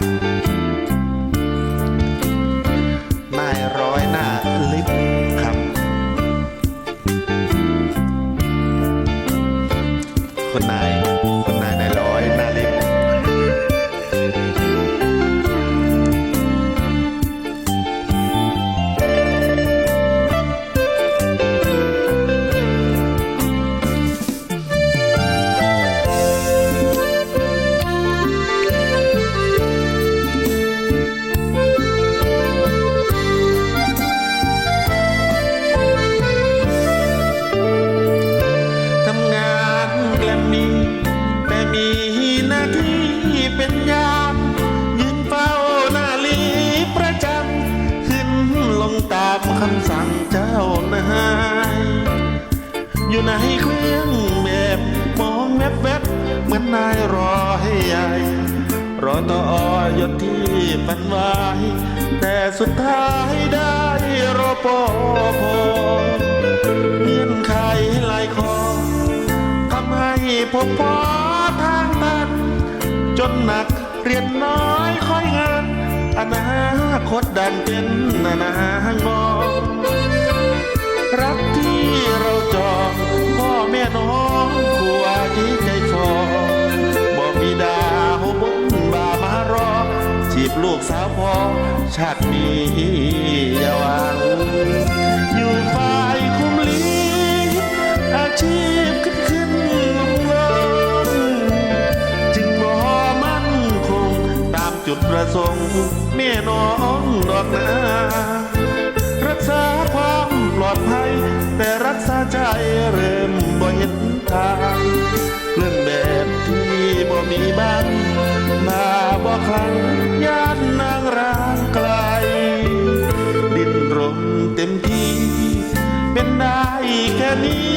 นายร้อยหน้าลิฟต์ครับคนนายคนนายนาย เป็นยามยืนเฝ้าหน้าลีประจำขึ้นลงตามคำสั่งเจ้านายอยู่ในเครื่องแบบมองแวบแวบๆเหมือนนายรอให้ใหญ่รอต่อยศที่ฝันไว้แต่สุดท้ายได้รอปอพอเงื่อนไขหลายข้อทำให้ผมพอ จนหนักเรียนน้อยค่อยงานอนาคตดันเป็นนานางอรักที่เราจองพ่อแม่น้องผัวที่ใจฟอบอกบิดาหัวบุญบามารอจีบลูกสาวพอชาตินี้อย่าวัง จุดประสงค์ แม่น้องดอกนารักษาความปลอดภัย แต่รักษาใจเริ่มบ่เห็นทางเรื่องแบบที่บ่มีบ้านมาบ่ครั้งย่านนางร้างไกล ดินรมเต็มที่ เป็นได้แค่นี้